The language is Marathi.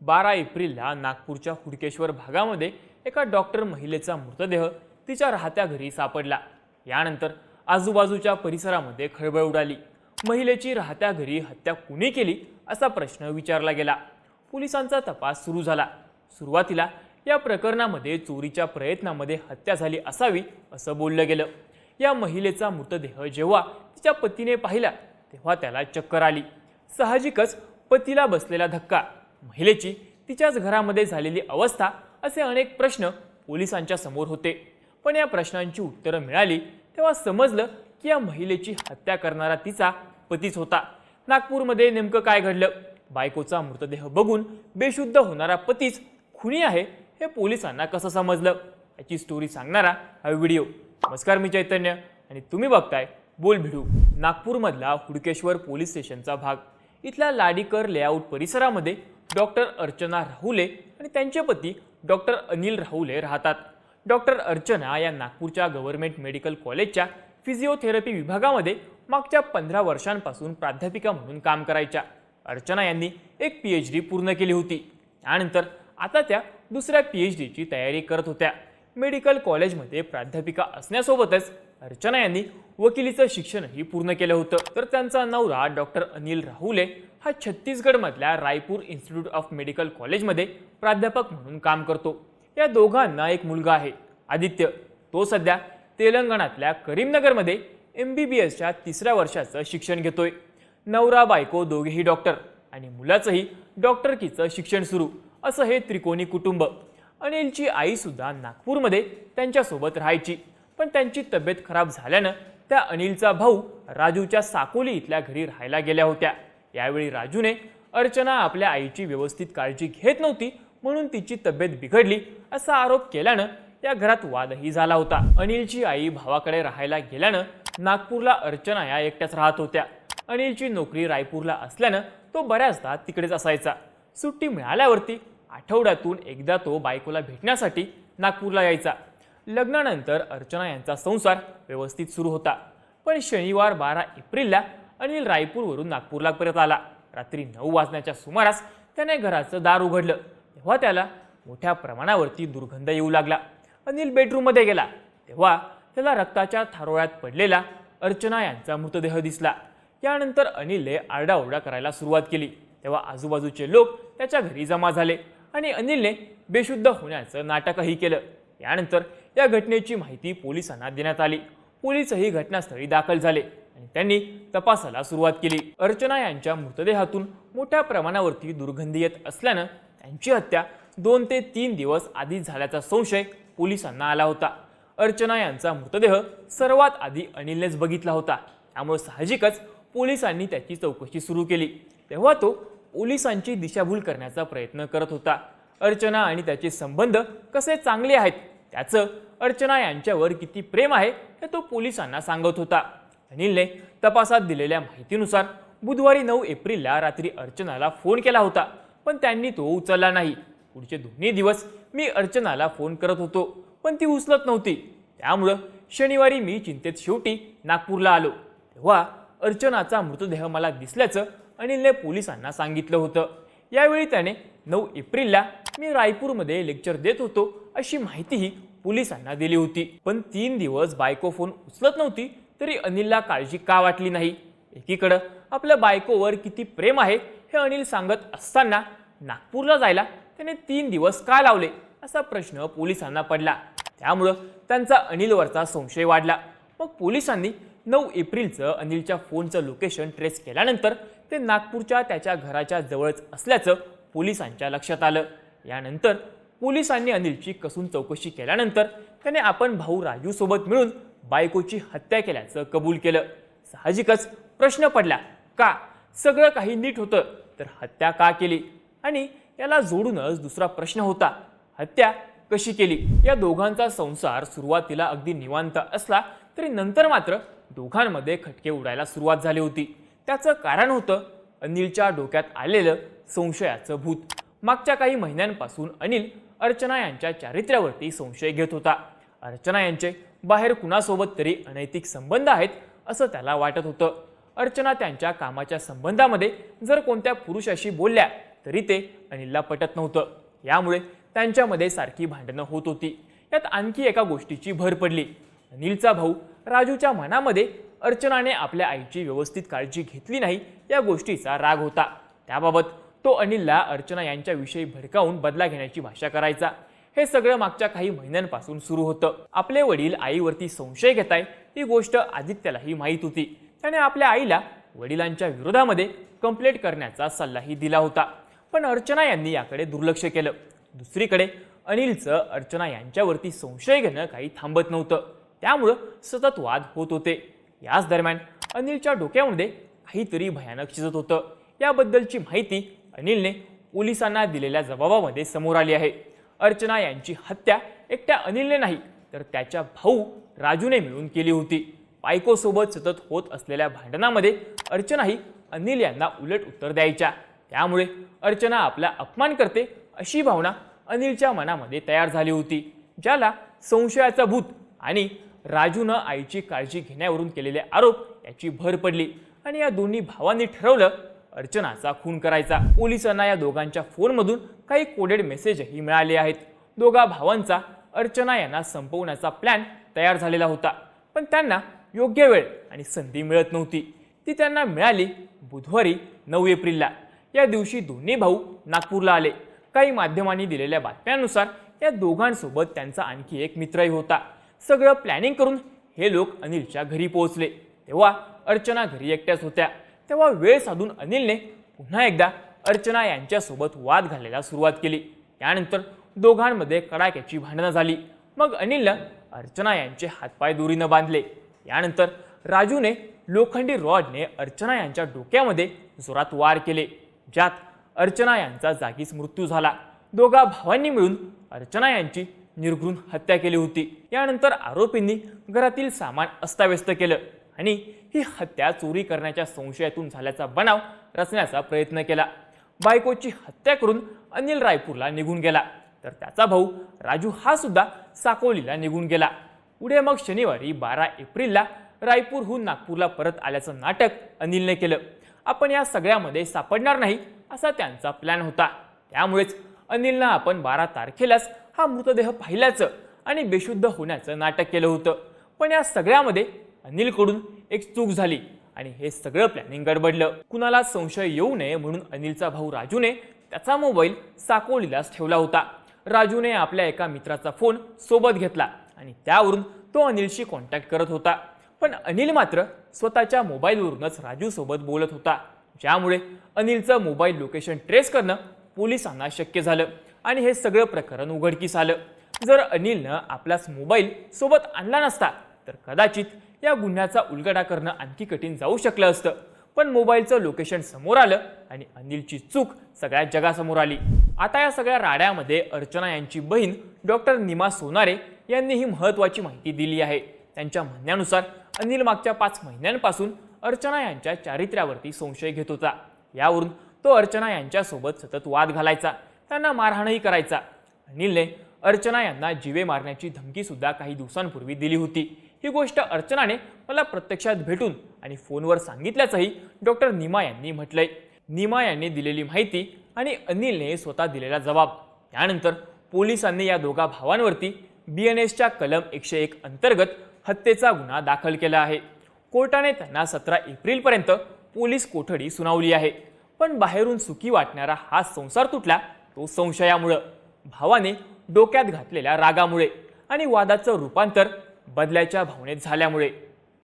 बारा एप्रिलला नागपूरच्या हुडकेश्वर भागामध्ये एका डॉक्टर महिलेचा मृतदेह तिच्या राहत्या घरी सापडला. यानंतर आजूबाजूच्या परिसरामध्ये खळबळ उडाली. महिलेची राहत्या घरी हत्या कुणी केली असा प्रश्न विचारला गेला. पोलिसांचा तपास सुरू झाला. सुरुवातीला या प्रकरणामध्ये चोरीच्या प्रयत्नामध्ये हत्या झाली असावी असं बोललं गेलं. या महिलेचा मृतदेह जेव्हा तिच्या पतीने पाहिला तेव्हा त्याला चक्कर आली. साहजिकच पतीला बसलेला धक्का. महिलेची तिच्याच घरामध्ये झालेली अवस्था असे अनेक प्रश्न पोलिसांच्या समोर होते. पण या प्रश्नांची उत्तरं मिळाली तेव्हा समजलं की या महिलेची हत्या करणारा तिचा पतीच होता. नागपूरमध्ये नेमकं काय घडलं? बायकोचा मृतदेह बघून बेशुद्ध होणारा पतीच खुनी आहे हे पोलिसांना कसं समजलं? याची स्टोरी सांगणारा हा व्हिडिओ. नमस्कार मी चैतन्य आणि तुम्ही बघताय बोल भिडू नागपूरमधला हुडकेश्वर पोलीस स्टेशनचा भाग. इथल्या लाडीकर लेआउट परिसरामध्ये डॉक्टर अर्चना राहुले आणि त्यांचे पती डॉक्टर अनिल राहुले राहतात. डॉक्टर अर्चना या नागपूरच्या गव्हर्नमेंट मेडिकल कॉलेजच्या फिजिओथेरपी विभागामध्ये मागच्या पंधरा वर्षांपासून प्राध्यापिका म्हणून काम करायच्या. अर्चना यांनी एक पी एच डी पूर्ण केली होती. त्यानंतर आता त्या दुसऱ्या पी एच डीची तयारी करत होत्या. मेडिकल कॉलेजमध्ये प्राध्यापिका असण्यासोबतच अर्चना यांनी वकिलीचं शिक्षणही पूर्ण केलं होतं. तर त्यांचा नवरा डॉक्टर अनिल राहुले हा छत्तीसगडमधल्या रायपूर इन्स्टिट्यूट ऑफ मेडिकल कॉलेजमध्ये प्राध्यापक म्हणून काम करतो. या दोघांना एक मुलगा आहे आदित्य. तो सध्या तेलंगणातल्या करीमनगरमध्ये एम बी बी एसच्या तिसऱ्या वर्षाचं शिक्षण घेतोय. नवरा बायको दोघेही डॉक्टर आणि मुलाचंही डॉक्टरकीचं शिक्षण सुरू. असं हे त्रिकोणी कुटुंब. अनिलची आईसुद्धा नागपूरमध्ये त्यांच्यासोबत राहायची. पण त्यांची तब्येत खराब झाल्यानं त्या अनिलचा भाऊ राजूच्या साकोली इथल्या घरी राहायला गेल्या होत्या. यावेळी राजूने अर्चना आपल्या आईची व्यवस्थित काळजी घेत नव्हती म्हणून तिची तब्येत बिघडली असा आरोप केल्यानं या घरात वादही झाला होता. अनिलची आई भावाकडे राहायला गेल्यानं नागपूरला अर्चना या एकट्याच राहत होत्या. अनिलची नोकरी रायपूरला असल्यानं तो बऱ्याचदा तिकडेच असायचा. सुट्टी मिळाल्यावरती आठवड्यातून एकदा तो बायकोला भेटण्यासाठी नागपूरला यायचा. लग्नानंतर अर्चना यांचा संसार व्यवस्थित सुरू होता. पण शनिवार बारा एप्रिलला अनिल रायपूरवरून नागपूरला परत आला. रात्री नऊ वाजण्याच्या सुमारास त्याने घराचं दार उघडलं. तेव्हा त्याला मोठ्या प्रमाणावरती दुर्गंध येऊ लागला. अनिल बेडरूममध्ये गेला. तेव्हा त्याला रक्ताच्या थारोळ्यात पडलेला अर्चना यांचा मृतदेह दिसला. यानंतर अनिलने आरडाओरडा करायला सुरुवात केली. तेव्हा आजूबाजूचे लोक त्याच्या घरी जमा झाले आणि अनिलने बेशुद्ध होण्याचं नाटकही केलं. यानंतर या घटनेची माहिती पोलिसांना देण्यात आली. पोलीसही घटनास्थळी दाखल झाले आणि त्यांनी तपासाला सुरुवात केली. अर्चना यांच्या मृतदेहातून मोठ्या प्रमाणावरती दुर्गंधी येत असल्यानं त्यांची हत्या दोन ते तीन दिवस आधी झाल्याचा संशय पोलिसांना आला होता. अर्चना यांचा मृतदेह सर्वात आधी अनिलनेच बघितला होता. त्यामुळे साहजिकच पोलिसांनी त्याची चौकशी सुरू केली. तेव्हा तो पोलिसांची दिशाभूल करण्याचा प्रयत्न करत होता. अर्चना आणि त्याचे संबंध कसे चांगले आहेत? त्याचं अर्चना यांच्यावर किती प्रेम आहे हे तो पोलिसांना सांगत होता. अनिलने तपासात दिलेल्या माहितीनुसार बुधवारी नऊ एप्रिलला रात्री अर्चनाला फोन केला होता पण त्यांनी तो उचलला नाही. पुढचे दोन्ही दिवस मी अर्चनाला फोन करत होतो पण ती उचलत नव्हती. त्यामुळं शनिवारी मी चिंतेत शेवटी नागपूरला आलो. तेव्हा अर्चनाचा मृतदेह मला दिसल्याचं अनिलने पोलिसांना सांगितलं होतं. यावेळी त्याने नऊ एप्रिलला मी रायपूरमध्ये लेक्चर देत होतो अशी माहितीही पोलिसांना दिली होती. पण तीन दिवस बायको फोन उचलत नव्हती तरी अनिलला काळजी का वाटली नाही? एकीकडं आपल्या बायकोवर किती प्रेम आहे हे अनिल सांगत असताना नागपूरला जायला त्याने तीन दिवस का लावले असा प्रश्न पोलिसांना पडला. त्यामुळं त्यांचा अनिलवरचा संशय वाढला. मग पोलिसांनी नऊ एप्रिलचं अनिलच्या फोनचं लोकेशन ट्रेस केल्यानंतर ते नागपूरच्या त्याच्या घराच्या जवळच असल्याचं पोलिसांच्या लक्षात आलं. यानंतर पोलिसांनी अनिलची कसून चौकशी केल्यानंतर त्याने आपण भाऊ राजूसोबत मिळून बायकोची हत्या केल्याचं कबूल केलं. साहजिकच प्रश्न पडला का? सगळं काही नीट होतं तर हत्या का केली? आणि याला जोडूनच दुसरा प्रश्न होता हत्या कशी केली? या दोघांचा संसार सुरुवातीला अगदी निवांत असला तरी नंतर मात्र दोघांमध्ये खटके उडायला सुरुवात झाली होती. त्याचं कारण होतं अनिलच्या डोक्यात आलेलं संशयाचं भूत. मागच्या काही महिन्यांपासून अनिल अर्चना यांच्या चारित्र्यावरती संशय घेत होता. अर्चना यांचे बाहेर कुणासोबत तरी अनैतिक संबंध आहेत असं त्याला वाटत होतं. अर्चना त्यांच्या कामाच्या संबंधामध्ये जर कोणत्या पुरुषाशी बोलल्या तरी ते अनिलला पटत नव्हतं. यामुळे त्यांच्यामध्ये सारखी भांडणं होत होती. यात आणखी एका गोष्टीची भर पडली. अनिलचा भाऊ राजूच्या मनामध्ये अर्चनाने आपल्या आईची व्यवस्थित काळजी घेतली नाही या गोष्टीचा राग होता. त्याबाबत तो अनिलला अर्चना यांच्याविषयी भडकावून बदला घेण्याची भाषा करायचा. हे सगळं मागच्या काही महिन्यांपासून सुरू होतं. आपले वडील आईवरती संशय घेताय ही गोष्ट आदित्यालाही माहीत होती. त्याने आपल्या आईला वडिलांच्या विरोधामध्ये कंप्लेंट करण्याचा सल्लाही दिला होता. पण अर्चना यांनी याकडे दुर्लक्ष केलं. दुसरीकडे अनिलचं अर्चना यांच्यावरती संशय घेणं काही थांबत नव्हतं. त्यामुळं सतत वाद होत होते. याच दरम्यान अनिलच्या डोक्यामध्ये काहीतरी भयानक शिजत होतं. याबद्दलची माहिती अनिलने पोलिसांना दिलेल्या जबाबामध्ये समोर आली आहे. अर्चना यांची हत्या एकट्या अनिलने नाही तर त्याच्या भाऊ राजूने मिळून केली होती. बायकोसोबत सतत होत असलेल्या भांडणामध्ये अर्चनाही अनिल यांना उलट उत्तर द्यायच्या. त्यामुळे अर्चना आपला अपमान करते अशी भावना अनिलच्या मनामध्ये तयार झाली होती ज्याला संशयाचा भूत आणि राजूनं आईची काळजी घेण्यावरून केलेले आरोप याची भर पडली. आणि या दोन्ही भावांनी ठरवलं अर्चनाचा खून करायचा. पोलिसांना या दोघांच्या फोनमधून काही कोडेड मेसेजही मिळाले आहेत. दोघा भावांचा अर्चना यांना संपवण्याचा प्लॅन तयार झालेला होता. पण त्यांना योग्य वेळ आणि संधी मिळत नव्हती. ती त्यांना मिळाली बुधवारी नऊ एप्रिलला. या दिवशी दोन्ही भाऊ नागपूरला आले. काही माध्यमांनी दिलेल्या बातम्यांनुसार या दोघांसोबत त्यांचा आणखी एक मित्रही होता. सगळं प्लॅनिंग करून हे लोक अनिलच्या घरी पोहोचले. तेव्हा अर्चना घरी एकट्याच होत्या. तेव्हा वेळ साधून अनिलने पुन्हा एकदा अर्चना यांच्यासोबत वाद घालायला सुरुवात केली. त्यानंतर दोघांमध्ये कडाक्याची भांडणं झाली. मग अनिलनं अर्चना यांचे हातपाय दोरीनं बांधले. यानंतर राजूने लोखंडी रॉडने अर्चना यांच्या डोक्यामध्ये जोरात वार केले ज्यात अर्चना यांचा जागीच मृत्यू झाला. दोघा भावांनी मिळून अर्चना यांची निर्घृण हत्या केली होती. यानंतर आरोपींनी घरातील सामान अस्ताव्यस्त केलं आणि ही हत्या चोरी करण्याच्या संशयातून झाल्याचा बनाव रचण्याचा प्रयत्न केला. बायकोची हत्या करून अनिल रायपूरला निघून गेला. तर त्याचा भाऊ राजू हा सुद्धा साकोलीला निघून गेला. पुढे मग शनिवारी बारा एप्रिलला रायपूरहून नागपूरला परत आल्याचं नाटक अनिलने केलं. आपण या सगळ्यामध्ये सापडणार नाही असा त्यांचा प्लॅन होता. त्यामुळेच अनिलनं आपण बारा तारखेलाच हा मृतदेह पाहिल्याचं आणि बेशुद्ध होण्याचं नाटक केलं होतं. पण या सगळ्यामध्ये अनिलकडून एक चूक झाली आणि हे सगळं प्लॅनिंग गडबडलं. कुणाला संशय येऊ नये म्हणून अनिलचा भाऊ राजूने त्याचा मोबाईल साकोलीलाच ठेवला होता. राजूने आपल्या एका मित्राचा फोन सोबत घेतला आणि त्यावरून तो अनिलशी कॉन्टॅक्ट करत होता. पण अनिल मात्र स्वतःच्या मोबाईलवरूनच राजूसोबत बोलत होता. ज्यामुळे अनिलचं मोबाईल लोकेशन ट्रेस करणं पोलिसांना शक्य झालं. आणि हे सगळं प्रकरण उघडकीस आलं. जर अनिलनं आपलाच मोबाईल सोबत आणला नसता तर कदाचित या गुन्ह्याचा उलगडा करणं आणखी कठीण जाऊ शकलं असतं. पण मोबाईलचं लोकेशन समोर आलं आणि अनिलची चूक सगळ्या जगासमोर आली. आता या सगळ्या राड्यामध्ये अर्चना यांची बहीण डॉक्टर निमा सोनारे यांनी ही महत्त्वाची माहिती दिली आहे. त्यांच्या म्हणण्यानुसार अनिल मागच्या पाच महिन्यांपासून अर्चना यांच्या चारित्र्यावरती संशय घेत होता. यावरून तो अर्चना यांच्यासोबत सतत वाद घालायचा. त्यांना मारहाणही करायचा. अनिलने अर्चना यांना जीवे मारण्याची धमकीसुद्धा काही दिवसांपूर्वी दिली होती. ही गोष्ट अर्चनाने मला प्रत्यक्षात भेटून आणि फोनवर सांगितल्याचंही डॉक्टर निमा यांनी म्हटलंय. निमा यांनी दिलेली माहिती आणि अनिलने स्वतः दिलेला जबाब. त्यानंतर पोलिसांनी या दोघा भावांवरती बी एन एसच्या कलम एकशे एक अंतर्गत हत्येचा गुन्हा दाखल केला आहे. कोर्टाने त्यांना सतरा एप्रिलपर्यंत पोलीस कोठडी सुनावली आहे. पण बाहेरून सुखी वाटणारा हा संसार तुटला तो संशयामुळं भावाने डोक्यात घातलेल्या रागामुळे आणि वादाचं रूपांतर बदल्याच्या भावनेत झाल्यामुळे.